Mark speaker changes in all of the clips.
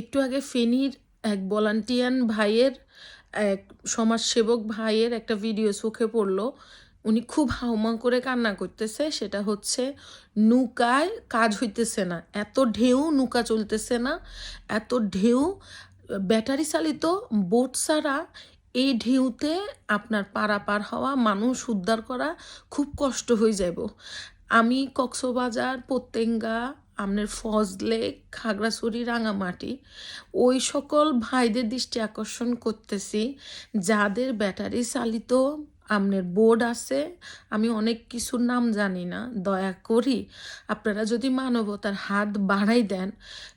Speaker 1: একটু আগে ফেনীর এক ভলান্টিয়ান ভাইয়ের, এক সমাজসেবক ভাইয়ের একটা ভিডিও চোখে পড়ল। উনি খুব হাউমা করে কান্না করতেছে। সেটা হচ্ছে, নৌকায় কাজ হইতেছে না। এত ঢেউ, নৌকা চলতেছে না। এত ঢেউ, ব্যাটারি চালিত বোট ছাড়া এই ঢেউতে আপনার পারাপার হওয়া, মানুষ উদ্ধার করা খুব কষ্ট হয়ে যাব আমি কক্সবাজার, পতেঙ্গা আপনার ফজলে, খাগড়াছড়ি, রাঙামাটি, ওই সকল ভাইদের দৃষ্টি আকর্ষণ করতেছি। যাদের ব্যাটারি চালিত আপনার বোর্ড আছে, আমি অনেক কিছুর নাম জানি না। দয়া করি আপনারা যদি মানবতার হাত বাড়াই দেন,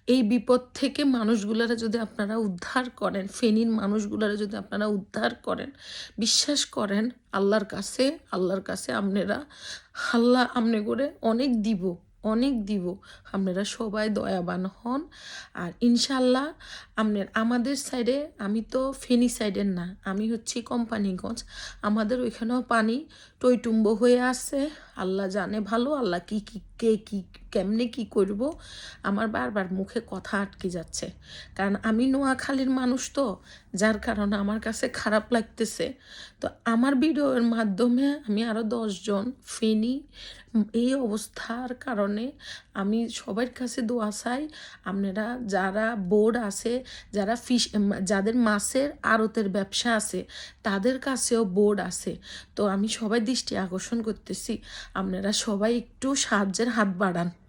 Speaker 1: এই বিপদ থেকে মানুষগুলারা যদি আপনারা উদ্ধার করেন, ফেনীর মানুষগুলারা যদি আপনারা উদ্ধার করেন, বিশ্বাস করেন, আল্লাহর কাছে আল্লাহর কাছে আপনারা আল্লাহ আমনে করে অনেক দিব। অনেক দিব। আপনারা সবাই দয়াবান হন। আর ইনশাল্লাহ আপনার, আমাদের সাইডে আমি তো ফেনী সাইডের না, আমি হচ্ছি কোম্পানিগঞ্জ। আমাদের ওইখানেও পানি টইটুম্ব হয়ে আছে। আল্লাহ জানে ভালো, আল্লাহ কি কি, কে, কি, কেমনে কি করব। আমার বারবার মুখে কথা আটকে যাচ্ছে। কারণ আমি নোয়াখালীর মানুষ তো, যার কারণে আমার কাছে খারাপ লাগতেছে। তো আমার ভিডিওর মাধ্যমে আমি আরও দশজন ফেনি, এই অবস্থার কারণে আমি সবার কাছে দোয়া চাই আপনারা যারা বোর্ড আছে, যারা ফিশ যাদের মাছের আড়তের ব্যবসা আছে, তাদের কাছেও বোর্ড আছে। তো আমি সবাই দৃষ্টি আকর্ষণ করতেছি। আপনারা সবাই একটু সাহায্যের হাত বাড়ান।